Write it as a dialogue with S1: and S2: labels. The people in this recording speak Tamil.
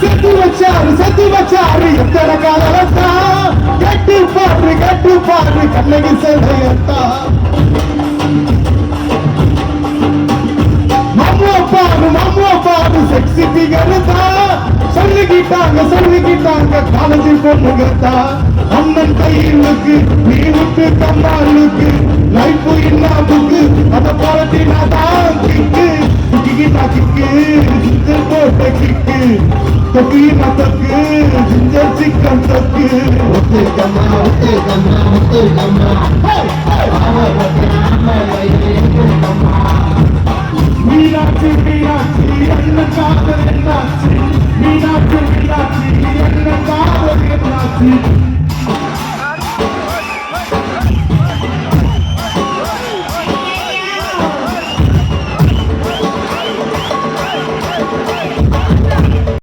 S1: செத்து வச்சாரு செத்து வச்சாரு எத்தனை காலத்தா கட்டு பாரு கட்டு பாரு கண்ணகி சேவையத்தா மம்மோ பாரு மம்மோ பாரு செக்ஸி ஃபிகர் தான் சொல்லிக்கிட்டாங்க சொல்லிக்கிட்டாங்க காலேஜ் பொண்ணுங்க தான் அண்ணன் கையிலுக்கு நீ விட்டு கம்மாளுக்கு சிக்கன் கிக்கு தொக்கு மத்தக்கு ஜிஞ்சர் சிக்கன் தொக்கு
S2: ஒத்துக்கம்மா ஒத்துக்கம்மா ஒத்துக்கம்மா பாவப்பட்டு நம்மளை ஏற்றுக்கம்மா
S1: மீனாட்சி மீனாட்சி என்ன காதல் என்னாச்சு மீனாட்சி மீனாட்சி என்ன காதல் என்னாச்சு